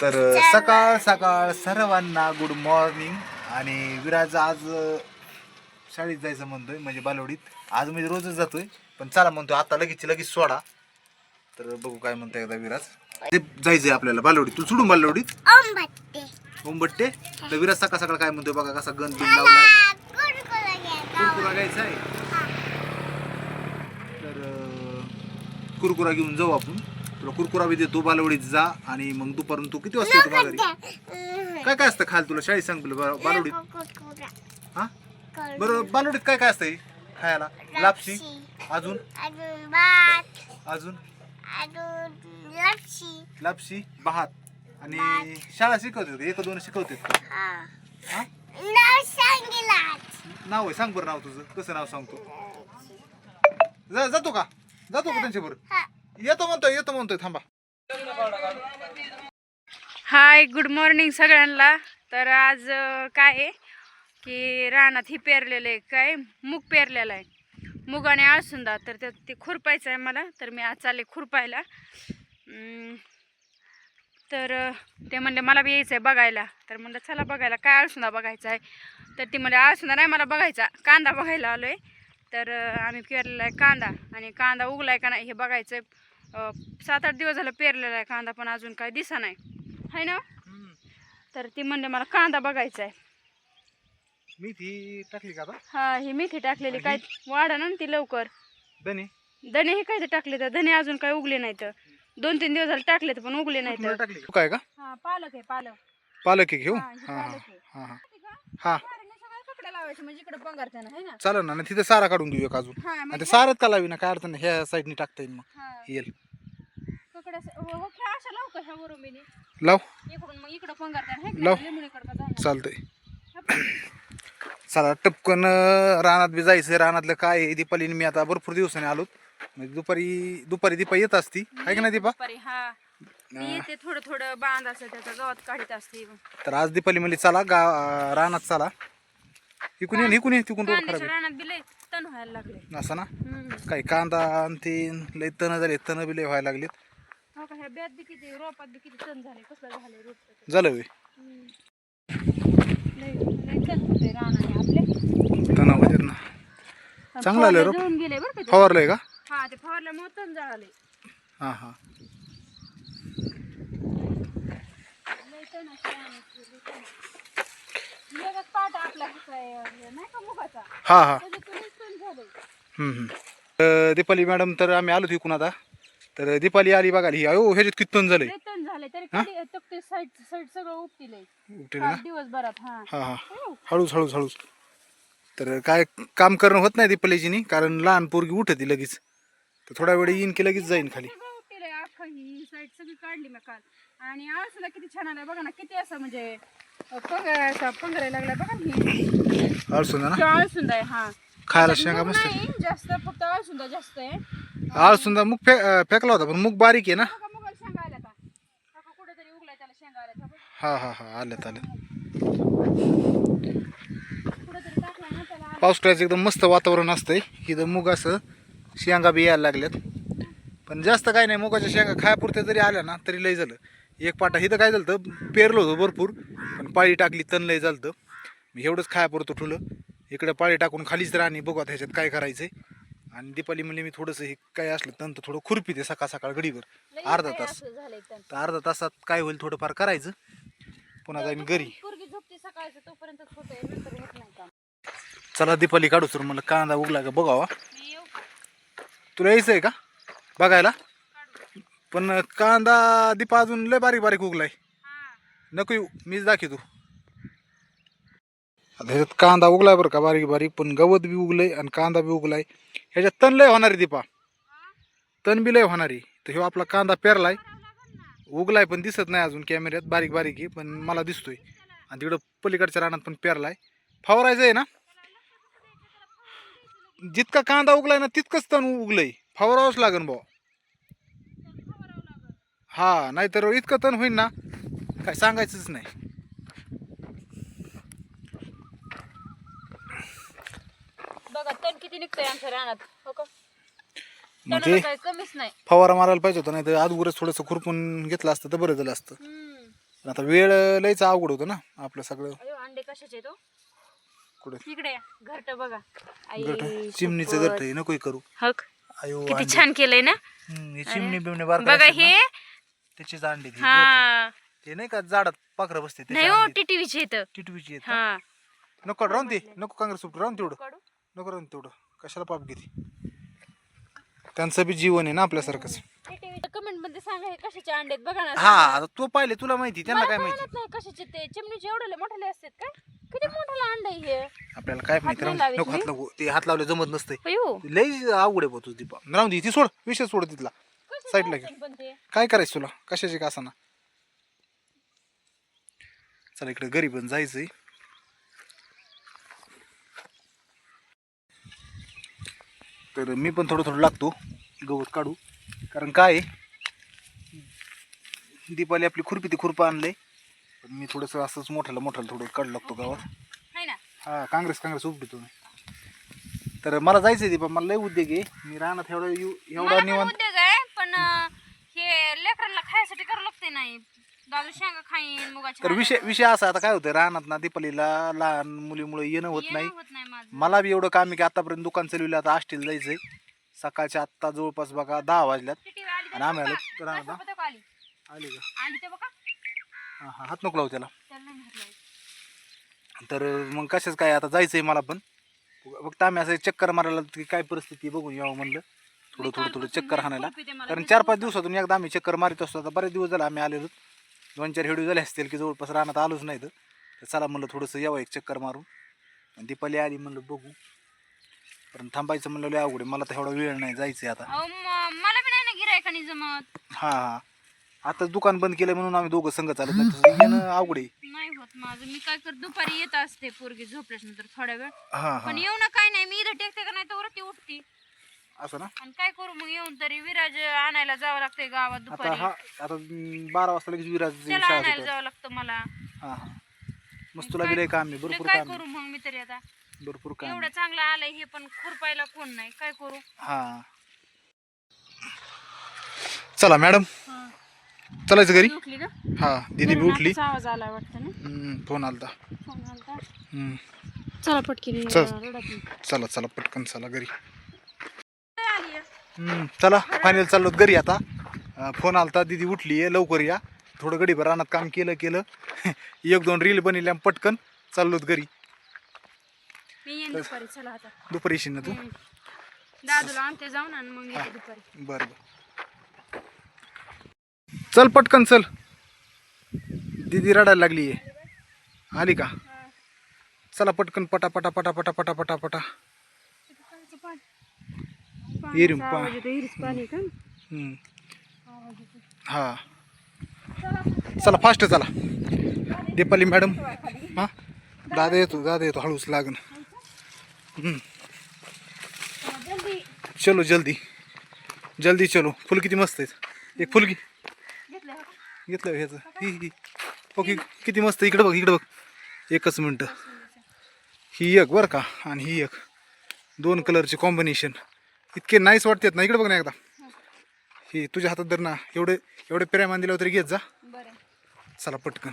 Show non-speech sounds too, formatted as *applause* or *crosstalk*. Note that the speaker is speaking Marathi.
तर सकाळ सकाळ सर्वांना गुड मॉर्निंग आणि विराज आज शाळेत जायचं म्हणतोय म्हणजे बालवडीत. आज म्हणजे रोजच जातोय पण चला म्हणतोय आता लगेच लगेच सोडा. तर बघू काय म्हणतोय एकदा विराज. ते जायचंय आपल्याला बालवडीत. तू सोडून बालवडीत? उंबट्टे तर विराज सकाळ सकाळ काय म्हणतोय बघा कसा गण बिन लावलाय. कुरकुरा घ्यायचा. आहे तर कुरकुरा घेऊन जाऊ आपण. तुला कुरकुरा बी देतो बालवडीत जा आणि मग दुपारून तू किती वाजता येतो माघारी काय काय असतं खायला तुला? शाळेत सांग तुला बा- बालवडीत. हा? बरं बालवडीत काय काय असतं खायला? लापशी? अजून? अजून लपशी. भात आणि शाळा शिकवतात का? एक दोन? हा. हा? नाव सांगितला आहे सांग बरं नाव तुझं. कसं नाव सांगतो? जा जातो का? जातो का त्यांच्याबरोबर? येतो म्हणतोय येतो म्हणतोय थांबा. हाय गुड मॉर्निंग सगळ्यांना. तर आज काय आहे? की रानात ही पेरलेलं आहे काय? मूग पेरलेलं आहे. मूग आणि आळसुंदा. तर ते ते खुरपायचं आहे मला. तर मी आज चालले खुरपायला. तर ते म्हणले मला बी यायचं आहे बघायला. तर म्हणलं चला बघायला. काय आळसुंदा बघायचा आहे? तर ती म्हणले आळसुंदा नाही मला बघायचा. कांदा बघायला आलो आहे तर आम्ही पेरलेला आहे कांदा. आणि कांदा उगलाय का नाही हे बघायचं सात आठ दिवस झालं पेरलेला आहे कांदा पण अजून काय दिसा नाही. आहे ना? तर ती म्हणले मला कांदा बघायचा आहे मी ती टाकली का हा ही मेथी टाकलेली. काय वाढा ना ती लवकर. धने धने हे काय ते टाकले तर? धने अजून काय उगले नाहीत. दोन तीन दिवस झाले टाकले तर पण उगले नाहीत. कुठलं टाकली? काय का? हा पालक आहे पालक. पालक आहे घेऊ? हा, हे हा लावायचे म्हणजे इकडे है ना? चालेल ना तिथे सारा काढून घेऊ एक अजून. हा आणि ते म्हणजे सारच का लावी ना काय अडचण नाही ह्या साईडने टाकता येईल मग. हा. येईल. हो हो, अशा लाव का ह्या वरून लाव. इकडून मग इकडं पंगारत्यानं हे लाव. लिंबणीकडं का जाणार चालतंय. चला टपकन अं, रानात बी जायचं रानातलं काय आहे दीपालीने मी आता भरपूर दिवसाने आलो म्हणजे दुपारी दुपारी दीपा येत असती आहे का ना दीपा? दुपारी, हा. मी येते थोडं थोडं बांध असं त्याचा गवत काढीत असते. तर आज दीपाली म्हणली चला गा अं, रानात चला. इकून ये इकून ये तिकून रोड खराब कांद्याच्या रानात बी लय तण व्हायला लागले. आहे असं ना? हम्म. काही कांदा आणि ते लय तण झाले तण बी लय व्हायला लागलेत. हो का ह्या ब्यात बी किती रोपात बी किती तण झाले कसं झाले रोप? त्याचं. झालं वे हम्म. लय लय तण होते रानाने आपले. तण होते ना चांगलं आलं रोप. जळून गेले बरं का ते. फवारलंय का? हा ते फवारल्यामुळे तण जळाले. हां हां. लय तण असे रानात लय तण. लगेच पाट आपला ह्याचा आहे, हे नाही का मुगाचा? हां हां. त्याच्यातून हम्म, हम्म. तर दीपाली मॅडम तर आम्ही आलो तिकून आता. तर दीपाली आली बघाली ही अयो ह्याच्यात किती तण झालंय? तण तरी कधी तक्ते साईड साईड सगळं उपटीले उठेल ना? दिवसभरात हा. हां हां. हो. हळूच हळूच हळूच. तर काय काम करणं होत नाही दीपालीजीनी कारण लहान पोरगी उठती लगेच. तर थोडा वेळ येईन की लगेच जाईन खाली. सगळं उपटीलंय अख्खं ही साईड सगळी काढली मी काल. आणि आळसूला किती छान आलाय बघा ना किती असं म्हणजे असा लागला बघा ना ही. आहे हा. खायला शेंगा मूग मस्त नाही जास्त फक्त जास्त आहे. मुग फे फेकला होता पण मुग बारीक आहे ना? बघा मुगाला शेंगा आल्या का? बघा कुठेतरी उगलाय त्याला शेंगा आल्या का हा हा हा आल्यात आल्यात. कुठेतरी टाकलाय ना त्याला आल्या. पावसाळ्याचं एकदम मस्त वातावरण असतंय. इथं मुग असं शेंगा बी यायला लागल्यात. पण जास्त काय नाही मुगाच्या शेंगा खायापुरत्या जरी आल्या ना तरी लय झालं. एक पाटा. इथं काय झालं होतं पेरलं होतं भरपूर पण पाळी टाकली तण लय झालं होतं. मी एवढंच खायापुरतं ठुलं. इकडे पाळी टाकून खालीच राहणे बघू आता ह्याच्यात काय करायचंय. आणि दीपाली म्हणले मी थोडंसं हे काय असलं तण तर थोडं खुरपी ते सकाळ सकाळ गडीवर लई अर्धा तास. तर तर अर्धा तासात काय होईल थोडंफार करायचं. पुन्हा जाईन घरी. चला दीपाली काढू सर. मला कांदा उगला का बघावा? तुला यायचं आहे का? बघायला? पण कांदा दीपा अजून लय बारीक बारीक उगलाय. नको येऊ मीच दाखवतो. आता ह्याच्यात कांदा उगलाय बरं का बारीक बारीक पण गवत बी उगलंय आणि कांदा बी उगलाय. ह्याच्यात तण लय होणार आहे दीपा. तण बी लय होणार. आहे तर ह्यो आपला कांदा पेरलाय. उगलाय पण दिसत नाही अजून कॅमेऱ्यात बारीक बारीक आहे पण मला दिसतोय. आणि तिकडं पलीकडच्या रानात पण पेरलाय. फवारायचं आहे ना? जितका कांदा उगलाय ना तितकंच तण उगलंय. फवारावंच लागेल भाऊ. हा नाहीतर इतकं तण होईन ना. काय सांगायचंच नाही. बघा तण किती निघतंय आमच्या रानात हो का? मग तणाला ते काय कमीच नाही. फवारा मारायला पाहिजे होता नाही तर अगोदरच थोडंसं खुरपून घेतलं असतं तर बरं झालं असतं. हम्म. पण आता वेळ लयच अवघड होतं ना आपलं सगळं. अयो अंडे कशाचे तो? कुठे? इकडे या. घरट बघा. आई, चिमणीचं. गट आहे नको करू. हक. अयो किती. छान केलंय ना? हम्म, हे चिमणी बिमणी बारकाई बघा असतात ना, हे त्याचीच अंडी ती. हा. ते नाही का झाडात पाखरं बसते त्याची नाही हो इथं टिटवीची. हा. नको राहून ते नको काँग्रेस सुट राहून तेवढं? नको राहून तेवढं कशाला पाप घेते? त्यांचं बी जीवन आहे ना आपल्यासारखंच. कमेंटमध्ये सांगा हे कशाचे अंडे आहेत? बघा ना हा आता. तू पाहिले तुला माहिती त्यांना मला काय माहिती? नाही कशाचे ते. चिमणीचे एवढे मोठे असतात का? किती मोठा अंड आहे हे? आपल्याला काय माहिती नाही राहून नको हात ते हात लावले जमत नसते लई अवघड आहे भाऊ तुझी दीपा राहून दे ती सोड. विषय सोड तिथला. साईडला घे. काय करायचं तुला? कशाचे का ना चला इकडे घरी पण जायचंय. तर मी पण थोडं थोडं लागतो. गवत काढू. कारण काय दीपाली आपली खुरपी ती खुरपं आणलंय. पण मी थोडंसं असंच मोठ्याला मोठ्याला थोडं काढू लागतो गावात. हा काँग्रेस काँग्रेस उपटतो मी तर मला जायचंय दीपा मला लय उद्योग आहे. मी राहणार एवढा येऊ- एवढा निवांत उद्योग आहे पण अं, हे करावं लागते नाही दादू शेंगा खाईन मुगाच्या तर विषय विषय असा आता काय होतं रानात ना दीपालीला लहान मुलीमुळे येणं होत नाही. होत नाही माझं. मला बी एवढं काम आहे की आतापर्यंत दुकान चालवलं आता आष्टीला जायचंय. सकाळच्या आत्ता जवळपास बघा दहा वाजल्यात. आली आणि आम्ही आलो तर रानात. ना. आली? आली का? आली ते बघा. हा हा हात नको लावू त्याला. त्याला नाही घातलं तर मग कशाच काय आता जायचंय मला पण. फक्त आम्ही असं चक्कर मारायला की काय परिस्थिती आहे बघून यावं म्हणलं. थोडं थोडं थोडं चक्कर हाणायला. कारण चार पाच दिवसातून एकदा आम्ही चक्कर मारित असतो. आता बरेच दिवस झाले आम्ही आलेलो. दोन चार हेडू झाले असतील की जवळपास रानात आलोच नाही तर. चला म्हणलं थोडंसं यावं एक चक्कर मारून. आणि दीपाली आली म्हणलं बघू. पण थांबायचं म्हणलं लय अवघड आहे. मला तर एवढा वेळ नाही जायचं आता. अहो म- मला बी नाही ना गिरायकानी जमत. हां हां. आता दुकान बंद केलं म्हणून आम्ही दोघं संघ चालत नाही. तसं येणं अवघड आहे. नाही होत माझं. मी काय कर दुपारी येत असते पोरगी झोपल्याच्या नंतर थोड्या वेळ. हां पण येऊ ना काय नाही. मी इथं टेकते का नाही तर उठती. असं ना? आणि काय करू मग? येऊन तरी विराज आणायला जावं लागतंय गावात आता दुपारी. हा आता अं, बारा वाजता लगेच विराज त्याला शाळा आणायला. जावं लागतं मला. हां हां. मस्त तुला लय काम आहे भरपूर काय काम आहे. करू मग मी तरी आता? भरपूर काम एवढं आहे. चांगलं आलंय हे पण खुरपायला कोण नाही. काय करू? हां. चला मॅडम. चलायचं घरी? उठली का? हां दिदी बी उठली. आवाज आला वाटतं ना? हम्म, फोन आलता. फोन आलता. हम्म, चला पटकीन चल. रडत नाही. चला चला पटकन चला घरी काय आली आहे? हम्म, चला फायनल चाललो घरी आता. फोन आलता दिदी उठली आहे लवकर या. थोडं गडीभर रानात काम केलं केलं. *laughs* एक दोन रील बनवल्या पटकन चाललोत घरी. दुपारी चला आता. दुपारी येशील ना तू? बरं बरं. चल पटकन चल. दिदी रडायला लागली आहे. आली का? चला पटकन पटा पटा पटा पटा पटा पटा पटा येरीम पा पाणी का. हा. चला फास्ट चला. दीपाली मॅडम. हा? दादा येतो दादा येतो हळूच लागन. चलो जल्दी. जल्दी चलो. फुल किती मस्त आहेत. एक फुल की घेतलं हो. घेतलं ह्याचं ही ही. ओके किती मस्त इकडे बघ इकडे बघ. एकच मिनटं. ही एक बरं का? आणि ही एक. दोन कलरचे कॉम्बिनेशन इतके नाईस वाटतात ना. इकडे बघ ना एकदा. ही तुझ्या हातात धर ना. एवढे एवढे प्रेमान दिल्यावर तरी घेत जा. चला पटकन.